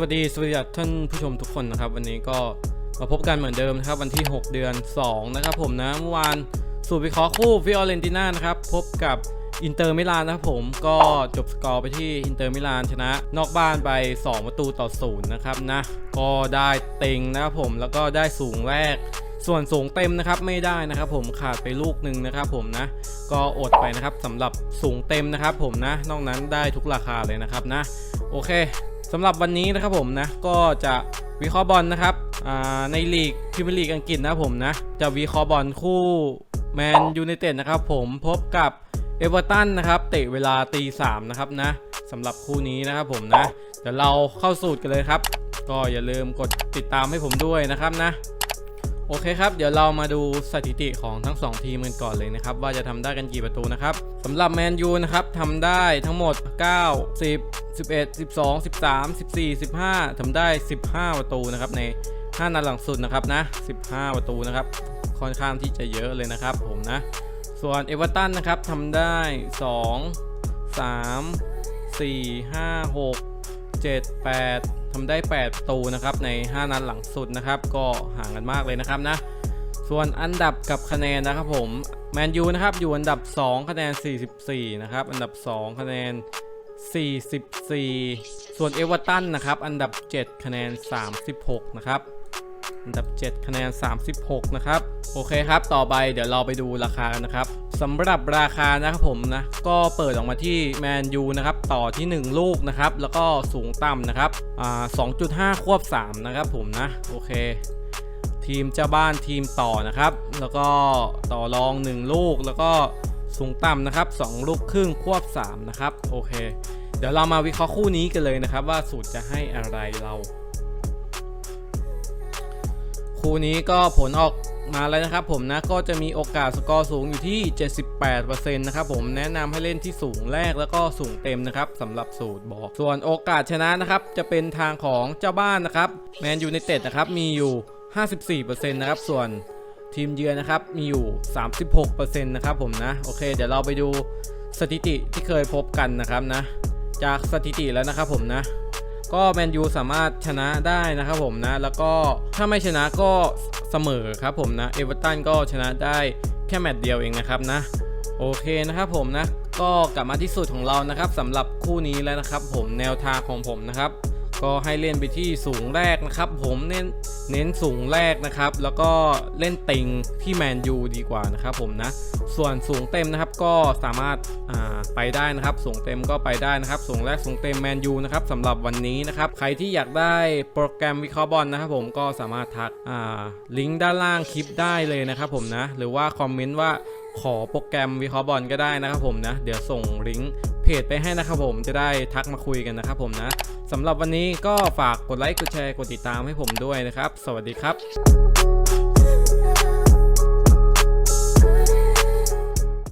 วัสดีสวัสดีท่านผู้ชมทุกคนนะครับ วันนี้ก็มาพบกันเหมือนเดิมนะครับ วันที่ 6 เดือน 2 นะครับผมนะเมื่อวานสูตรวิเคราะห์คู่ฟิออเรนติน่านะครับ พบกับอินเตอร์มิลานนะครับผมก็จบสกอร์ไปที่อินเตอร์มิลานชนะ นอกบ้านไป 2 ประตูต่อศูนย์นะครับนะก็ได้เต็งนะครับผมแล้วก็ได้สูงแรก ส่วนสูงเต็มนะครับไม่ได้นะครับผมขาดไปลูกหนึ่งนะครับผมนะ ก็อดไปนะครับสำหรับสูงเต็มนะครับผมนะ นอกนั้นได้ทุกราคาเลยนะครับนะ โอเค สำหรับวันนี้นะครับผมนะก็จะวิเคราะห์บอลนะครับในลีกพรีเมียร์ลีกอังกฤษนะผมนะจะวิเคราะห์บอลคู่แมนยูไนเต็ดนะครับผมพบกับเอเวอร์ตันนะครับเตะเวลาตีสามนะครับนะสำหรับคู่นี้นะครับผมนะเดี๋ยวเราเข้าสูตรกันเลยครับ ก็อย่าลืมกดติดตามให้ผมด้วยนะครับนะโอเคครับ เดี๋ยวเรามาดูสถิติของทั้ง 2 ทีมกันก่อนเลยนะครับ ว่าจะทำได้กันกี่ประตูนะครับสำหรับแมนยูนะครับทำได้ทั้งหมด 9 10 11 12 13 14 15ทำได้ 15 ประตูนะครับใน 5 นัดหลังสุดนะครับนะ 15 ประตูนะครับค่อนข้างที่จะเยอะเลยนะครับผมนะ ส่วนเอเวอร์ตันนะครับทำได้ 2 3 4 5 6 7 8ทำได้ 8 ประตูนะครับใน 5 นัดหลังสุดนะครับก็ห่างกันมากเลยนะครับนะส่วนอันดับกับคะแนนนะครับผมแมนยูนะครับอยู่อันดับ 2 คะแนน 44 นะครับ อันดับ 2 คะแนน 44 ส่วนเอเวอร์ตันนะครับ อันดับ 7 คะแนน 36 นะครับ อันดับ 7 คะแนน 36 นะครับ โอเคครับ ต่อไปเดี๋ยวเราไปดูราคานนะครับสำหรับราคานะครับผมนะ ก็เปิดออกมาที่แมนยูนะครับ ต่อที่ 1 ลูกนะครับ แล้วก็สูงต่ำนะครับอ่า2.5 ควบ 3 นะครับผมนะ โอเคทีมเจ้าบ้านทีมต่อนะครับ แล้วก็ต่อรอง 1 ลูกแล้วก็ สูงต่ำนะครับ2ลูกครึ่งควบ3นะครับโอเค เดี๋ยวเรามาวิเคราะห์คู่นี้กันเลยนะครับ ว่าสูตรจะให้อะไรเรา คู่นี้ก็ผลออกมาแล้วนะครับผมนะก็จะมีโอกาสสกอร์สูงอยู่ที่ 78%นะครับผมแนะนำให้เล่นที่สูงแรกแล้วก็สูงเต็มนะครับสำหรับสูตรบอก ส่วนโอกาสชนะนะครับจะเป็นทางของเจ้าบ้านนะครับแมนยูไนเต็ดนะครับมีอยู่ 54%นะครับส่วน ทีมเยือนนะครับมีอยู่ 36%นะครับผมนะโอเค เดี๋ยวเราไปดูสถิติที่เคยพบกันนะครับนะ จากสถิติแล้วนะครับผมนะ ก็แมนยูสามารถชนะได้นะครับผมนะ แล้วก็ถ้าไม่ชนะก็เสมอครับผมนะเอเวอร์ตันก็ชนะได้แค่แมตช์เดียวเองนะครับนะ โอเคนะครับผมนะ ก็กลับมาที่สุดของเรานะครับสำหรับคู่นี้แล้วนะครับ ผมแนวทางของผมนะครับ ก็ให้เล่นไปที่สูงแรกนะครับ ผมเน้นเน้นสูงแรกนะครับ แล้วก็เล่นติงที่แมนยูดีกว่านะครับผมนะ ส่วนสูงเต็มนะครับก็สามารถาไปได้นะครับ สูงเต็มก็ไปได้นะครับ สูงแรกสูงเต็มแมนยูนะครับสำหรับวันนี้นะครับ ใครที่อยากได้โปรแกรมวิเคราะห์บอลนะครับ ผมก็สามารถทักลิงก์ด้านล่างคลิปได้เลยนะครับผมนะ หรือว่าคอมเมนต์ว่า ขอโปรแกรมวิเคราะห์บอลก็ได้นะครับผมนะ เดี๋ยวส่งลิงก์เพจไปให้นะครับผมจะได้ทักมาคุยกันนะครับผมนะสำหรับวันนี้ก็ฝากกดไลค์กดแชร์กดติดตามให้ผมด้วยนะครับ สวัสดีครับ